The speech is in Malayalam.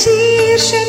ശീർഷൻ